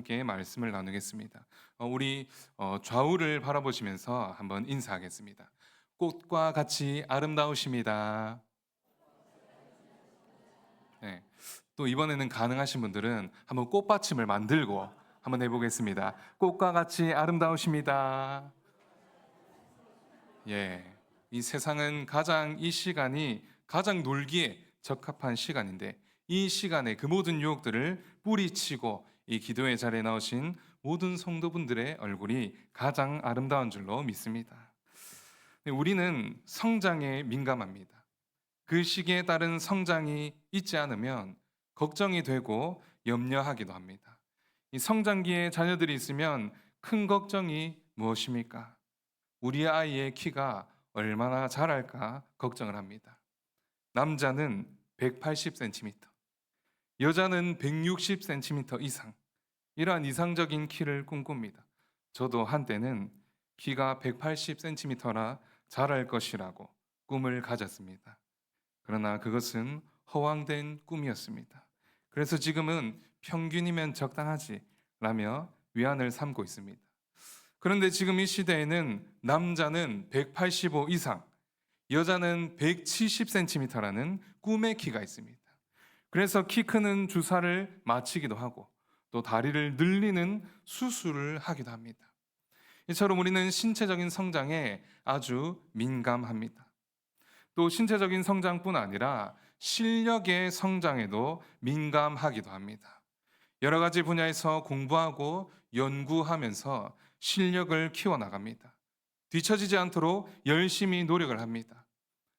함께 말씀을 나누겠습니다. 어, 우리 어, 좌우를 바라보시면서 한번 인사하겠습니다. 꽃과 같이 아름다우십니다. 네. 또 이번에는 가능하신 분들은 한번 꽃받침을 만들고 한번 해보겠습니다. 꽃과 같이 아름다우십니다. 예. 이 세상은 가장 이 시간이 가장 놀기에 적합한 시간인데 이 시간에 그 모든 유혹들을 뿌리치고 이 기도의 자리에 나오신 모든 성도분들의 얼굴이 가장 아름다운 줄로 믿습니다. 네, 우리는 성장에 민감합니다. 그 시기에 따른 성장이 있지 않으면 걱정이 되고 염려하기도 합니다. 이 성장기에 자녀들이 있으면 큰 걱정이 무엇입니까? 우리 아이의 키가 얼마나 자랄까 걱정을 합니다. 남자는 180cm, 여자는 160cm 이상, 이러한 이상적인 키를 꿈꿉니다. 저도 한때는 키가 180cm라 자랄 것이라고 꿈을 가졌습니다. 그러나 그것은 허황된 꿈이었습니다. 그래서 지금은 평균이면 적당하지 라며 위안을 삼고 있습니다. 그런데 지금 이 시대에는 남자는 185 이상, 여자는 170cm라는 꿈의 키가 있습니다. 그래서 키 크는 주사를 맞히기도 하고 또 다리를 늘리는 수술을 하기도 합니다. 이처럼 우리는 신체적인 성장에 아주 민감합니다. 또 신체적인 성장뿐 아니라 실력의 성장에도 민감하기도 합니다. 여러 가지 분야에서 공부하고 연구하면서 실력을 키워나갑니다. 뒤처지지 않도록 열심히 노력을 합니다.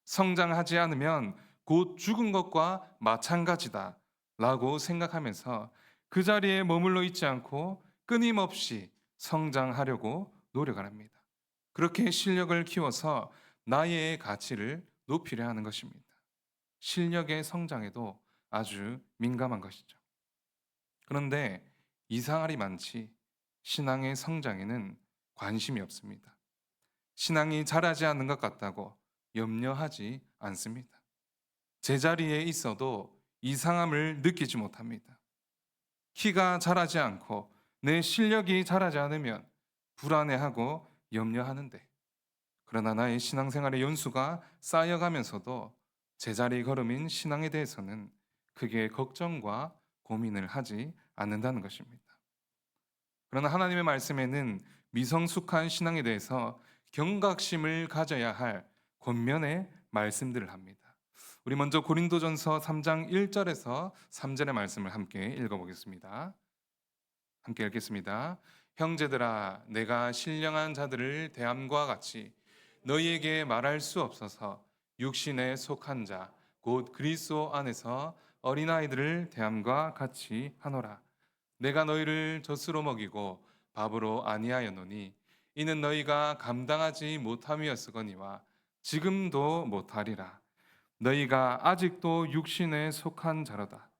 성장하지 않으면 곧 죽은 것과 마찬가지다 라고 생각하면서 그 자리에 머물러 있지 않고 끊임없이 성장하려고 노력을 합니다. 그렇게 실력을 키워서 나의 가치를 높이려 하는 것입니다. 실력의 성장에도 아주 민감한 것이죠. 그런데 이상할이 많지 신앙의 성장에는 관심이 없습니다. 신앙이 자라지 않는 것 같다고 염려하지 않습니다. 제자리에 있어도 이상함을 느끼지 못합니다. 키가 자라지 않고 내 실력이 자라지 않으면 불안해하고 염려하는데 그러나 나의 신앙생활의 연수가 쌓여가면서도 제자리 걸음인 신앙에 대해서는 크게 걱정과 고민을 하지 않는다는 것입니다. 그러나 하나님의 말씀에는 미성숙한 신앙에 대해서 경각심을 가져야 할 권면의 말씀들을 합니다. 우리 먼저 고린도전서 3장 1절에서 3절의 말씀을 함께 읽어보겠습니다. 함께 읽겠습니다. 형제들아, 내가 신령한 자들을 대함과 같이 너희에게 말할 수 없어서 육신에 속한 자, 곧 그리스도 안에서 어린아이들을 대함과 같이 하노라. 내가 너희를 젖으로 먹이고 밥으로 아니하였노니 이는 너희가 감당하지 못함이었으거니와 지금도 못하리라. 너희가 아직도 육신에 속한 자로다.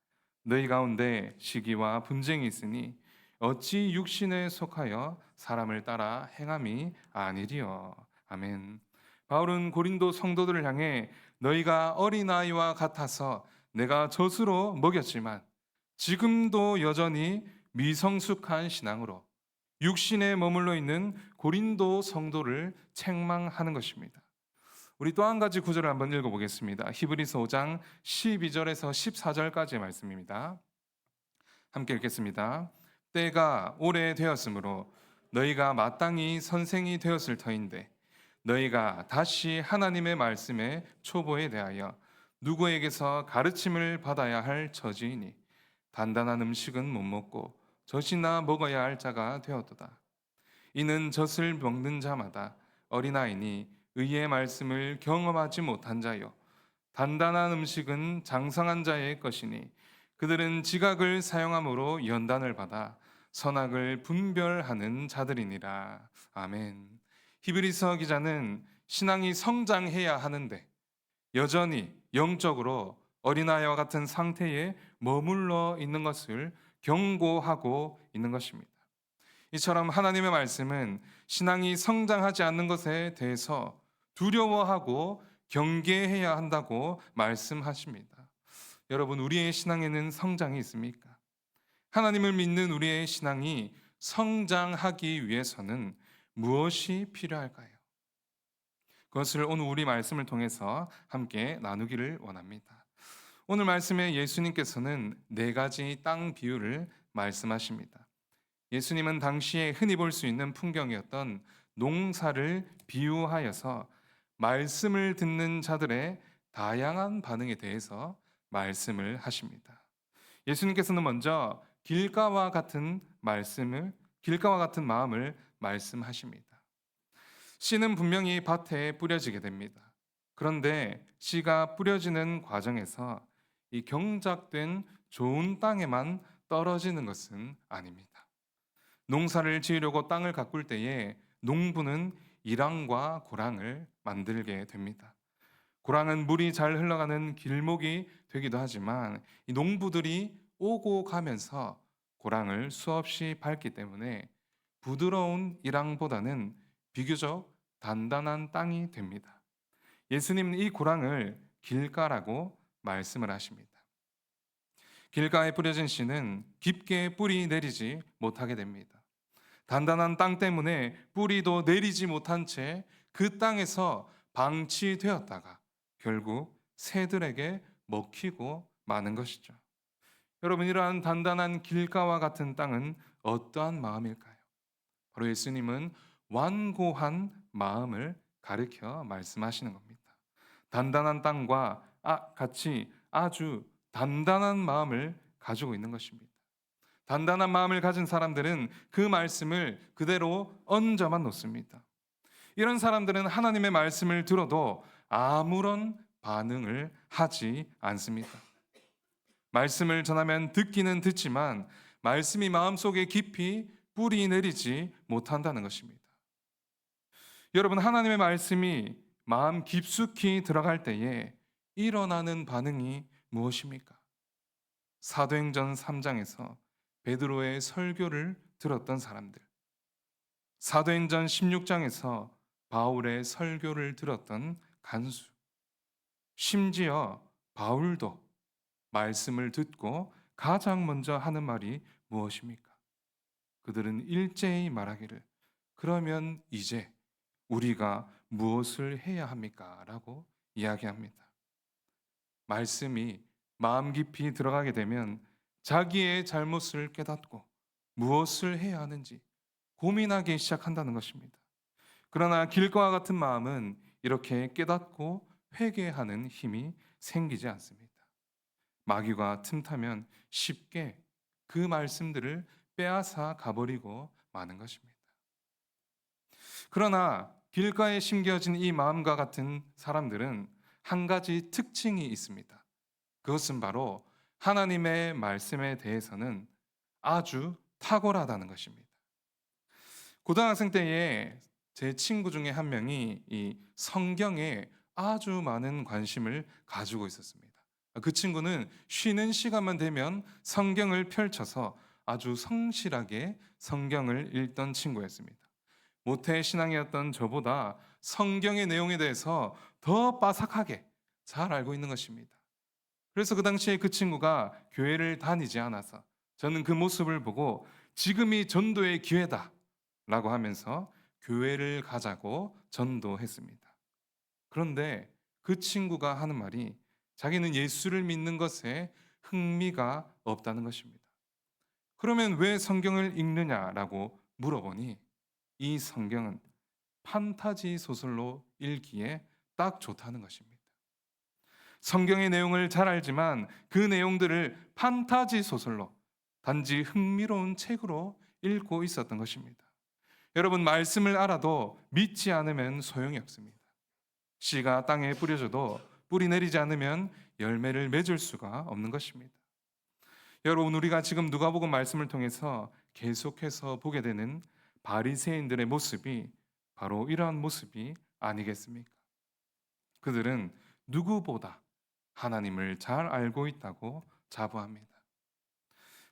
너희 가운데 시기와 분쟁이 있으니 어찌 육신에 속하여 사람을 따라 행함이 아니리요. 아멘. 바울은 고린도 성도들을 향해 너희가 어린아이와 같아서 내가 젖으로 먹였지만 지금도 여전히 미성숙한 신앙으로 육신에 머물러 있는 고린도 성도를 책망하는 것입니다. 우리 또 한 가지 구절을 한번 읽어보겠습니다. 히브리서 5장 12절에서 14절까지의 말씀입니다. 함께 읽겠습니다. 때가 오래 되었으므로 너희가 마땅히 선생이 되었을 터인데 너희가 다시 하나님의 말씀의 초보에 대하여 누구에게서 가르침을 받아야 할 처지이니 단단한 음식은 못 먹고 젖이나 먹어야 할 자가 되었도다. 이는 젖을 먹는 자마다 어린아이니 의의 말씀을 경험하지 못한 자요 단단한 음식은 장성한 자의 것이니 그들은 지각을 사용함으로 연단을 받아 선악을 분별하는 자들이니라. 아멘. 히브리서 기자는 신앙이 성장해야 하는데 여전히 영적으로 어린아이와 같은 상태에 머물러 있는 것을 경고하고 있는 것입니다. 이처럼 하나님의 말씀은 신앙이 성장하지 않는 것에 대해서 두려워하고 경계해야 한다고 말씀하십니다. 여러분, 우리의 신앙에는 성장이 있습니까? 하나님을 믿는 우리의 신앙이 성장하기 위해서는 무엇이 필요할까요? 그것을 오늘 우리 말씀을 통해서 함께 나누기를 원합니다. 오늘 말씀에 예수님께서는 네 가지 땅 비유를 말씀하십니다. 예수님은 당시에 흔히 볼 수 있는 풍경이었던 농사를 비유하여서 말씀을 듣는 자들의 다양한 반응에 대해서 말씀을 하십니다. 예수님께서는 먼저 길가와 같은 말씀을 길가와 같은 마음을 말씀하십니다. 씨는 분명히 밭에 뿌려지게 됩니다. 그런데 씨가 뿌려지는 과정에서 이 경작된 좋은 땅에만 떨어지는 것은 아닙니다. 농사를 지으려고 땅을 가꿀 때에 농부는 이랑과 고랑을 만들게 됩니다. 고랑은 물이 잘 흘러가는 길목이 되기도 하지만 이 농부들이 오고 가면서 고랑을 수없이 밟기 때문에 부드러운 이랑보다는 비교적 단단한 땅이 됩니다. 예수님은 이 고랑을 길가라고 말씀을 하십니다. 길가에 뿌려진 씨는 깊게 뿌리 내리지 못하게 됩니다. 단단한 땅 때문에 뿌리도 내리지 못한 채 그 땅에서 방치되었다가 결국 새들에게 먹히고 마는 것이죠. 여러분 이러한 단단한 길가와 같은 땅은 어떠한 마음일까요? 바로 예수님은 완고한 마음을 가르켜 말씀하시는 겁니다. 단단한 땅과 아, 같이 아주 단단한 마음을 가지고 있는 것입니다. 단단한 마음을 가진 사람들은 그 말씀을 그대로 얹어만 놓습니다. 이런 사람들은 하나님의 말씀을 들어도 아무런 반응을 하지 않습니다. 말씀을 전하면 듣기는 듣지만 말씀이 마음속에 깊이 뿌리 내리지 못한다는 것입니다. 여러분 하나님의 말씀이 마음 깊숙이 들어갈 때에 일어나는 반응이 무엇입니까? 사도행전 3장에서 베드로의 설교를 들었던 사람들. 사도행전 16장에서 바울의 설교를 들었던 간수. 심지어 바울도 말씀을 듣고 가장 먼저 하는 말이 무엇입니까? 그들은 일제히 말하기를 그러면 이제 우리가 무엇을 해야 합니까? 라고 이야기합니다. 말씀이 마음 깊이 들어가게 되면 자기의 잘못을 깨닫고 무엇을 해야 하는지 고민하기 시작한다는 것입니다. 그러나 길과 같은 마음은 이렇게 깨닫고 회개하는 힘이 생기지 않습니다. 마귀가 틈타면 쉽게 그 말씀들을 빼앗아 가버리고 마는 것입니다. 그러나 길가에 심겨진 이 마음과 같은 사람들은 한 가지 특징이 있습니다. 그것은 바로 하나님의 말씀에 대해서는 아주 탁월하다는 것입니다. 고등학생 때에 제 친구 중에 한 명이 이 성경에 아주 많은 관심을 가지고 있었습니다. 그 친구는 쉬는 시간만 되면 성경을 펼쳐서 아주 성실하게 성경을 읽던 친구였습니다. 모태 신앙이었던 저보다 성경의 내용에 대해서 더 빠삭하게 잘 알고 있는 것입니다. 그래서 그 당시에 그 친구가 교회를 다니지 않아서 저는 그 모습을 보고 지금이 전도의 기회다 라고 하면서 교회를 가자고 전도했습니다. 그런데 그 친구가 하는 말이 자기는 예수를 믿는 것에 흥미가 없다는 것입니다. 그러면 왜 성경을 읽느냐라고 물어보니 이 성경은 판타지 소설로 읽기에 딱 좋다는 것입니다. 성경의 내용을 잘 알지만 그 내용들을 판타지 소설로 단지 흥미로운 책으로 읽고 있었던 것입니다. 여러분 말씀을 알아도 믿지 않으면 소용이 없습니다. 씨가 땅에 뿌려져도 뿌리 내리지 않으면 열매를 맺을 수가 없는 것입니다. 여러분 우리가 지금 누가복음 말씀을 통해서 계속해서 보게 되는 바리새인들의 모습이 바로 이러한 모습이 아니겠습니까? 그들은 누구보다 하나님을 잘 알고 있다고 자부합니다.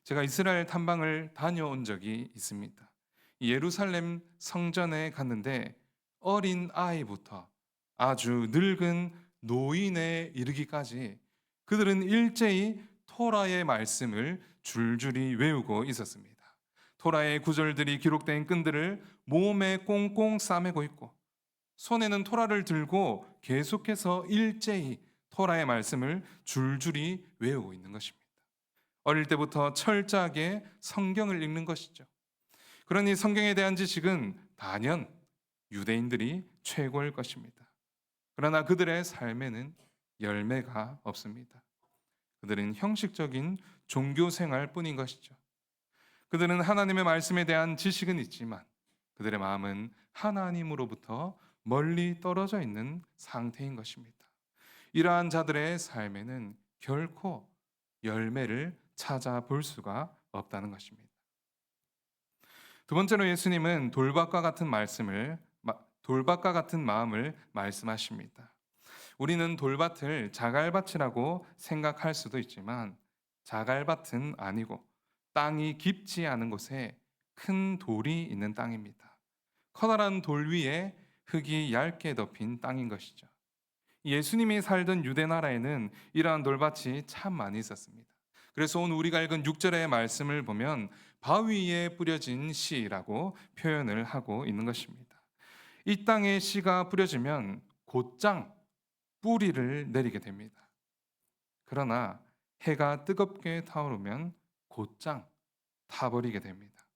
제가 이스라엘 탐방을 다녀온 적이 있습니다. 예루살렘 성전에 갔는데 어린 아이부터 아주 늙은 노인에 이르기까지 그들은 일제히 토라의 말씀을 줄줄이 외우고 있었습니다. 토라의 구절들이 기록된 끈들을 몸에 꽁꽁 싸매고 있고 손에는 토라를 들고 계속해서 일제히 토라의 말씀을 줄줄이 외우고 있는 것입니다. 어릴 때부터 철저하게 성경을 읽는 것이죠. 그러니 성경에 대한 지식은 단연 유대인들이 최고일 것입니다. 그러나 그들의 삶에는 열매가 없습니다. 그들은 형식적인 종교 생활 뿐인 것이죠. 그들은 하나님의 말씀에 대한 지식은 있지만 그들의 마음은 하나님으로부터 멀리 떨어져 있는 상태인 것입니다. 이러한 자들의 삶에는 결코 열매를 찾아볼 수가 없다는 것입니다. 두 번째로 예수님은 돌밭과 같은 말씀을 돌밭과 같은 마음을 말씀하십니다. 우리는 돌밭을 자갈밭이라고 생각할 수도 있지만 자갈밭은 아니고 땅이 깊지 않은 곳에 큰 돌이 있는 땅입니다. 커다란 돌 위에 흙이 얇게 덮인 땅인 것이죠. 예수님이 살던 유대 나라에는 이러한 돌밭이 참 많이 있었습니다. 그래서 오늘 우리가 읽은 6절의 말씀을 보면 바위에 뿌려진 씨라고 표현을 하고 있는 것입니다. 이 땅에 씨가 뿌려지면 곧장 뿌리를 내리게 됩니다. 그러나 해가 뜨겁게 타오르면 곧장 타버리게 됩니다.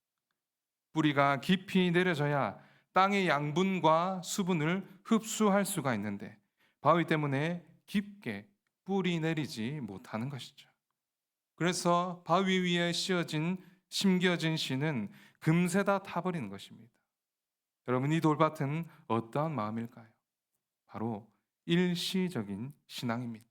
뿌리가 깊이 내려져야 땅의 양분과 수분을 흡수할 수가 있는데 바위 때문에 깊게 뿌리 내리지 못하는 것이죠. 그래서 바위 위에 씌어진 심겨진 씨는 금세 다 타버리는 것입니다. 여러분 이 돌밭은 어떠한 마음일까요? 바로 일시적인 신앙입니다.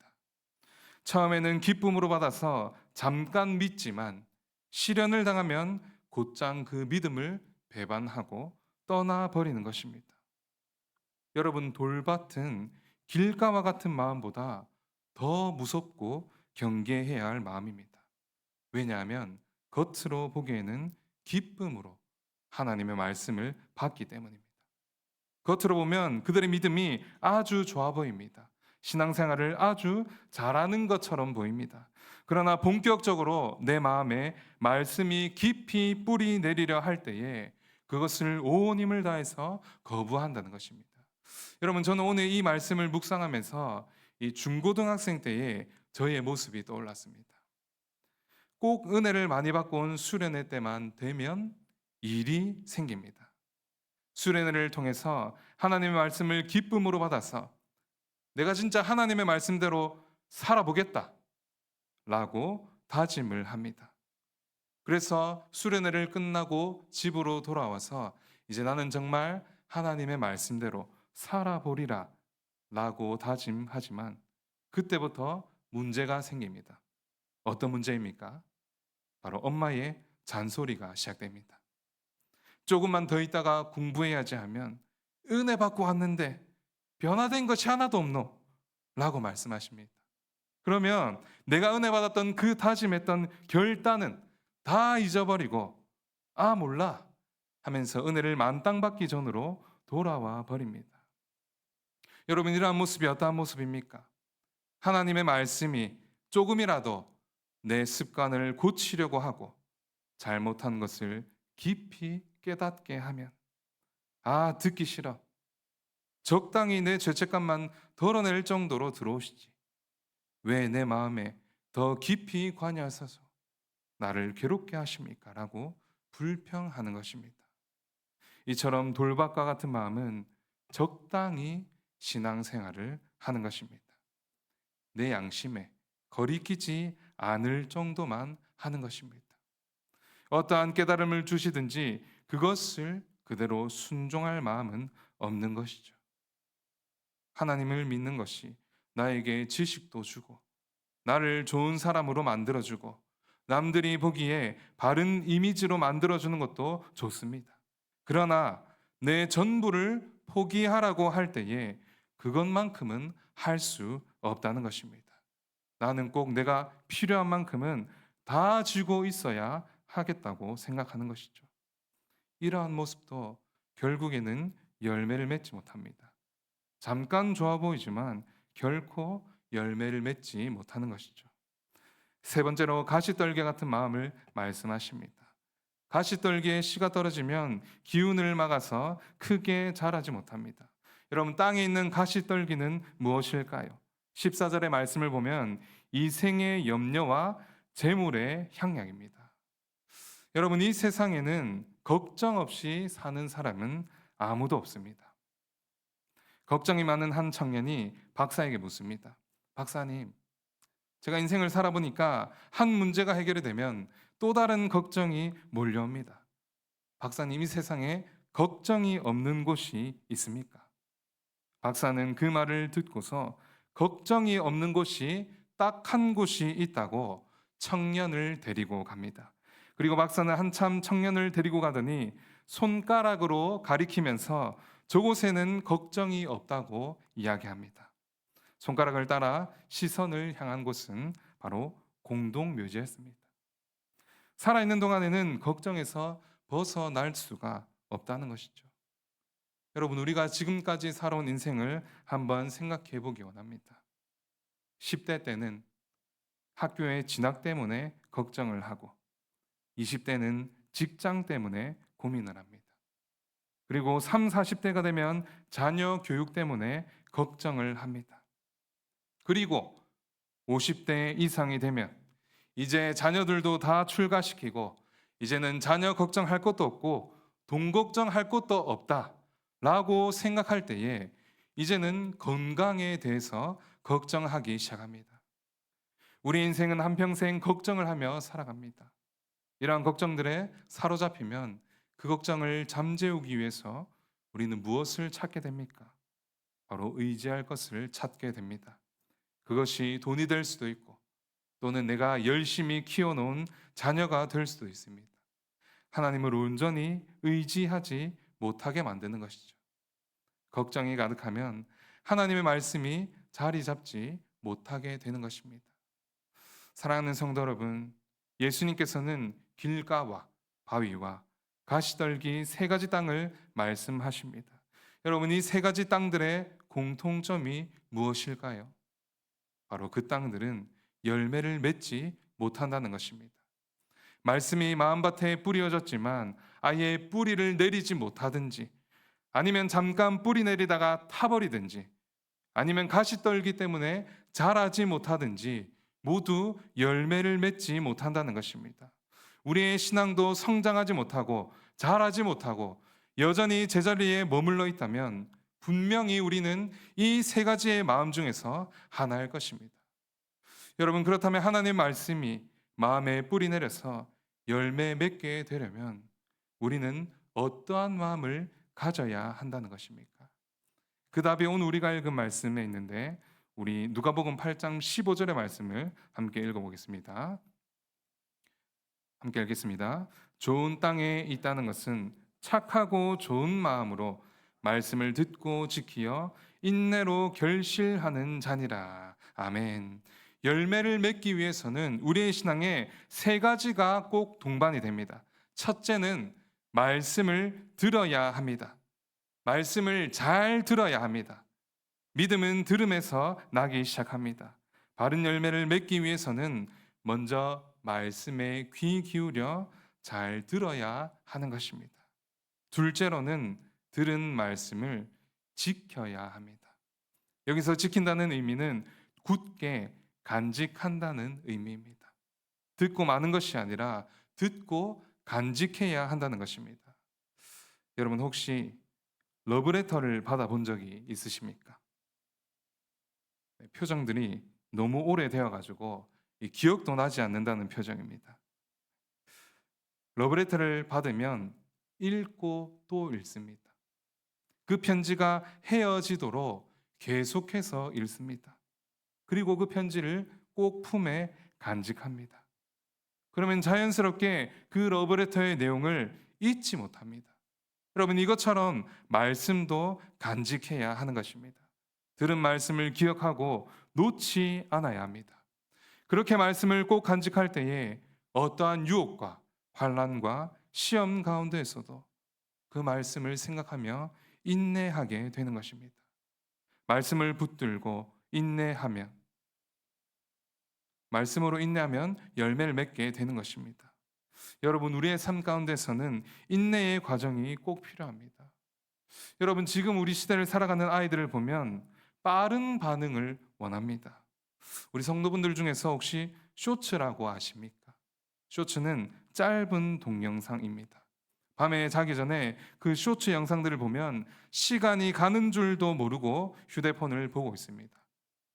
처음에는 기쁨으로 받아서 잠깐 믿지만 시련을 당하면 곧장 그 믿음을 배반하고 떠나 버리는 것입니다. 여러분 돌밭은 길가와 같은 마음보다 더 무섭고 경계해야 할 마음입니다. 왜냐하면 겉으로 보기에는 기쁨으로 하나님의 말씀을 받기 때문입니다. 겉으로 보면 그들의 믿음이 아주 좋아 보입니다. 신앙생활을 아주 잘하는 것처럼 보입니다. 그러나 본격적으로 내 마음에 말씀이 깊이 뿌리 내리려 할 때에 그것을 온 힘을 다해서 거부한다는 것입니다. 여러분 저는 오늘 이 말씀을 묵상하면서 이 중고등학생 때의 저의 모습이 떠올랐습니다. 꼭 은혜를 많이 받고 온 수련회 때만 되면 일이 생깁니다. 수련회를 통해서 하나님의 말씀을 기쁨으로 받아서 내가 진짜 하나님의 말씀대로 살아보겠다 라고 다짐을 합니다. 그래서 수련회를 끝나고 집으로 돌아와서 이제 나는 정말 하나님의 말씀대로 살아보리라 라고 다짐하지만 그때부터 문제가 생깁니다. 어떤 문제입니까? 바로 엄마의 잔소리가 시작됩니다. 조금만 더 있다가 공부해야지 하면 은혜 받고 왔는데 변화된 것이 하나도 없노 라고 말씀하십니다. 그러면 내가 은혜 받았던 그 다짐했던 결단은 다 잊어버리고 아 몰라 하면서 은혜를 만땅 받기 전으로 돌아와 버립니다. 여러분 이러한 모습이 어떠한 모습입니까? 하나님의 말씀이 조금이라도 내 습관을 고치려고 하고 잘못한 것을 깊이 깨닫게 하면 아 듣기 싫어 적당히 내 죄책감만 덜어낼 정도로 들어오시지 왜 내 마음에 더 깊이 관여하셔서 나를 괴롭게 하십니까? 라고 불평하는 것입니다. 이처럼 돌박과 같은 마음은 적당히 신앙생활을 하는 것입니다. 내 양심에 거리끼지 않을 정도만 하는 것입니다. 어떠한 깨달음을 주시든지 그것을 그대로 순종할 마음은 없는 것이죠. 하나님을 믿는 것이 나에게 지식도 주고 나를 좋은 사람으로 만들어주고 남들이 보기에 바른 이미지로 만들어주는 것도 좋습니다. 그러나 내 전부를 포기하라고 할 때에 그것만큼은 할 수 없다는 것입니다. 나는 꼭 내가 필요한 만큼은 다 쥐고 있어야 하겠다고 생각하는 것이죠. 이러한 모습도 결국에는 열매를 맺지 못합니다. 잠깐 좋아 보이지만 결코 열매를 맺지 못하는 것이죠. 세 번째로 가시떨개 같은 마음을 말씀하십니다. 가시떨기에 씨가 떨어지면 기운을 막아서 크게 자라지 못합니다. 여러분 땅에 있는 가시떨기는 무엇일까요? 14절의 말씀을 보면 이 생의 염려와 재물의 향약입니다. 여러분 이 세상에는 걱정 없이 사는 사람은 아무도 없습니다. 걱정이 많은 한 청년이 박사에게 묻습니다. 박사님, 제가 인생을 살아보니까 한 문제가 해결이 되면 또 다른 걱정이 몰려옵니다. 박사님, 이 세상에 걱정이 없는 곳이 있습니까? 박사는 그 말을 듣고서 걱정이 없는 곳이 딱 한 곳이 있다고 청년을 데리고 갑니다. 그리고 박사는 한참 청년을 데리고 가더니 손가락으로 가리키면서 저곳에는 걱정이 없다고 이야기합니다. 손가락을 따라 시선을 향한 곳은 바로 공동묘지였습니다. 살아있는 동안에는 걱정에서 벗어날 수가 없다는 것이죠. 여러분, 우리가 지금까지 살아온 인생을 한번 생각해 보기 원합니다. 10대 때는 학교의 진학 때문에 걱정을 하고, 20대는 직장 때문에 고민을 합니다. 그리고 3, 40대가 되면 자녀 교육 때문에 걱정을 합니다. 그리고 50대 이상이 되면 이제 자녀들도 다 출가시키고 이제는 자녀 걱정할 것도 없고 돈 걱정할 것도 없다 라고 생각할 때에 이제는 건강에 대해서 걱정하기 시작합니다. 우리 인생은 한평생 걱정을 하며 살아갑니다. 이러한 걱정들에 사로잡히면 그 걱정을 잠재우기 위해서 우리는 무엇을 찾게 됩니까? 바로 의지할 것을 찾게 됩니다. 그것이 돈이 될 수도 있고 또는 내가 열심히 키워놓은 자녀가 될 수도 있습니다. 하나님을 온전히 의지하지 못하게 만드는 것이죠. 걱정이 가득하면 하나님의 말씀이 자리 잡지 못하게 되는 것입니다. 사랑하는 성도 여러분, 예수님께서는 길가와 바위와 가시떨기 세 가지 땅을 말씀하십니다. 여러분 이 세 가지 땅들의 공통점이 무엇일까요? 바로 그 땅들은 열매를 맺지 못한다는 것입니다. 말씀이 마음밭에 뿌려졌지만 아예 뿌리를 내리지 못하든지 아니면 잠깐 뿌리 내리다가 타버리든지 아니면 가시 떨기 때문에 자라지 못하든지 모두 열매를 맺지 못한다는 것입니다. 우리의 신앙도 성장하지 못하고 자라지 못하고 여전히 제자리에 머물러 있다면 분명히 우리는 이 세 가지의 마음 중에서 하나일 것입니다. 여러분 그렇다면 하나님의 말씀이 마음에 뿌리 내려서 열매 맺게 되려면 우리는 어떠한 마음을 가져야 한다는 것입니까? 그 답이 오늘 우리가 읽은 말씀에 있는데 우리 누가복음 8장 15절의 말씀을 함께 읽어보겠습니다. 함께 읽겠습니다. 좋은 땅에 있다는 것은 착하고 좋은 마음으로 말씀을 듣고 지키어 인내로 결실하는 자니라. 아멘. 열매를 맺기 위해서는 우리의 신앙에 세 가지가 꼭 동반이 됩니다. 첫째는 말씀을 들어야 합니다. 말씀을 잘 들어야 합니다. 믿음은 들음에서 나기 시작합니다. 바른 열매를 맺기 위해서는 먼저 말씀에 귀 기울여 잘 들어야 하는 것입니다. 둘째로는 들은 말씀을 지켜야 합니다. 여기서 지킨다는 의미는 굳게 간직한다는 의미입니다. 듣고 마는 것이 아니라 듣고 간직해야 한다는 것입니다. 여러분 혹시 러브레터를 받아본 적이 있으십니까? 네, 표정들이 너무 오래되어 가지고 기억도 나지 않는다는 표정입니다. 러브레터를 받으면 읽고 또 읽습니다. 그 편지가 헤어지도록 계속해서 읽습니다. 그리고 그 편지를 꼭 품에 간직합니다. 그러면 자연스럽게 그 러브레터의 내용을 잊지 못합니다. 여러분 이것처럼 말씀도 간직해야 하는 것입니다. 들은 말씀을 기억하고 놓지 않아야 합니다. 그렇게 말씀을 꼭 간직할 때에 어떠한 유혹과 환란과 시험 가운데에서도 그 말씀을 생각하며 인내하게 되는 것입니다. 말씀을 붙들고 인내하면 말씀으로 인내하면 열매를 맺게 되는 것입니다. 여러분, 우리의 삶 가운데서는 인내의 과정이 꼭 필요합니다. 여러분, 지금 우리 시대를 살아가는 아이들을 보면 빠른 반응을 원합니다. 우리 성도분들 중에서 혹시 쇼츠라고 아십니까? 쇼츠는 짧은 동영상입니다. 밤에 자기 전에 그 쇼츠 영상들을 보면 시간이 가는 줄도 모르고 휴대폰을 보고 있습니다.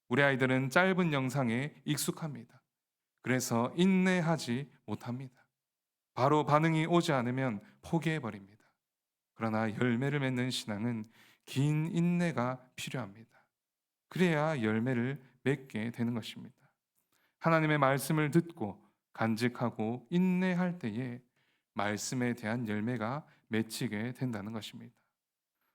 우리 아이들은 짧은 영상에 익숙합니다. 그래서 인내하지 못합니다. 바로 반응이 오지 않으면 포기해 버립니다. 그러나 열매를 맺는 신앙은 긴 인내가 필요합니다. 그래야 열매를 맺게 되는 것입니다. 하나님의 말씀을 듣고 간직하고 인내할 때에 말씀에 대한 열매가 맺히게 된다는 것입니다.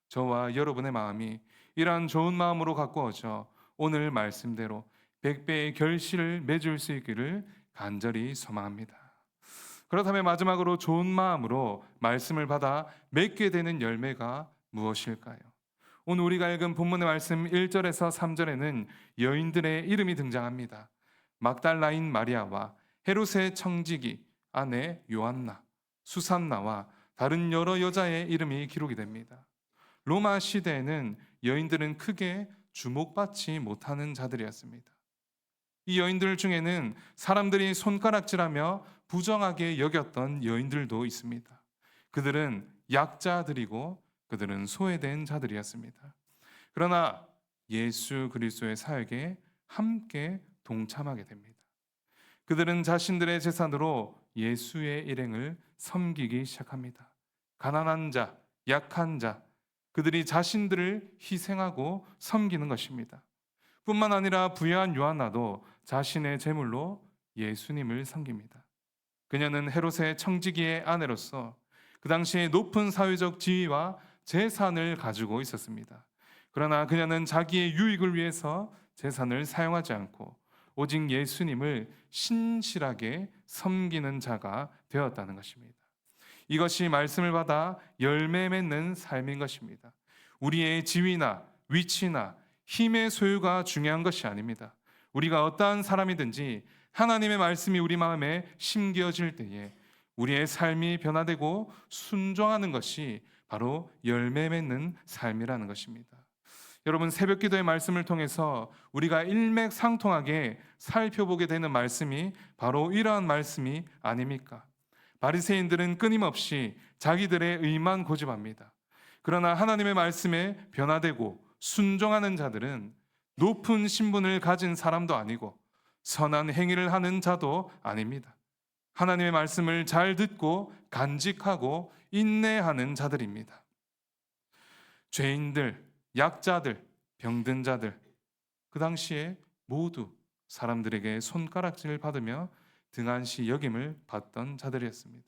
저와 여러분의 마음이 이러한 좋은 마음으로 가꾸어져 오늘 말씀대로 백배의 결실을 맺을 수 있기를 간절히 소망합니다. 그렇다면 마지막으로 좋은 마음으로 말씀을 받아 맺게 되는 열매가 무엇일까요? 오늘 우리가 읽은 본문의 말씀 1절에서 3절에는 여인들의 이름이 등장합니다. 막달라인 마리아와 헤롯의 청지기 아내 요한나, 수산나와 다른 여러 여자의 이름이 기록이 됩니다. 로마 시대에는 여인들은 크게 주목받지 못하는 자들이었습니다. 이 여인들 중에는 사람들이 손가락질하며 부정하게 여겼던 여인들도 있습니다. 그들은 약자들이고 그들은 소외된 자들이었습니다. 그러나 예수 그리스도의 사역에 함께 동참하게 됩니다. 그들은 자신들의 재산으로 예수의 일행을 섬기기 시작합니다. 가난한 자, 약한 자, 그들이 자신들을 희생하고 섬기는 것입니다. 뿐만 아니라 부유한 요한나도 자신의 재물로 예수님을 섬깁니다. 그녀는 헤롯의 청지기의 아내로서 그 당시에 높은 사회적 지위와 재산을 가지고 있었습니다. 그러나 그녀는 자기의 유익을 위해서 재산을 사용하지 않고 오직 예수님을 신실하게 섬기는 자가 되었다는 것입니다. 이것이 말씀을 받아 열매 맺는 삶인 것입니다. 우리의 지위나 위치나 힘의 소유가 중요한 것이 아닙니다. 우리가 어떠한 사람이든지 하나님의 말씀이 우리 마음에 심겨질 때에 우리의 삶이 변화되고 순종하는 것이 바로 열매 맺는 삶이라는 것입니다. 여러분 새벽 기도의 말씀을 통해서 우리가 일맥상통하게 살펴보게 되는 말씀이 바로 이러한 말씀이 아닙니까? 바리새인들은 끊임없이 자기들의 의만 고집합니다. 그러나 하나님의 말씀에 변화되고 순종하는 자들은 높은 신분을 가진 사람도 아니고 선한 행위를 하는 자도 아닙니다. 하나님의 말씀을 잘 듣고 간직하고 인내하는 자들입니다. 죄인들, 약자들, 병든 자들, 그 당시에 모두 사람들에게 손가락질을 받으며 등한시 여김을 받던 자들이었습니다.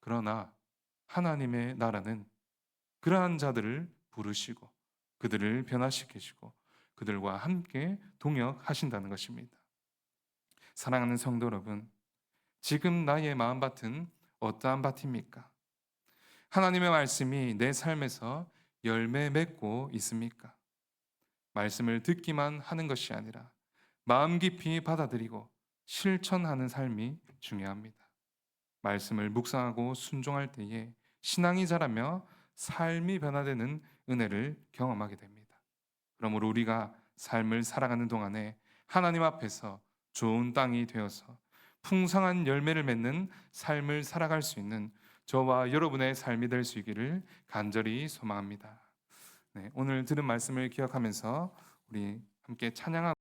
그러나 하나님의 나라는 그러한 자들을 부르시고 그들을 변화시키시고 그들과 함께 동역하신다는 것입니다. 사랑하는 성도 여러분, 지금 나의 마음밭은 어떠한 밭입니까? 하나님의 말씀이 내 삶에서 열매 맺고 있습니까? 말씀을 듣기만 하는 것이 아니라 마음 깊이 받아들이고 실천하는 삶이 중요합니다. 말씀을 묵상하고 순종할 때에 신앙이 자라며 삶이 변화되는 은혜를 경험하게 됩니다. 그러므로 우리가 삶을 살아가는 동안에 하나님 앞에서 좋은 땅이 되어서 풍성한 열매를 맺는 삶을 살아갈 수 있는 저와 여러분의 삶이 될 수 있기를 간절히 소망합니다. 네, 오늘 들은 말씀을 기억하면서 우리 함께 찬양하고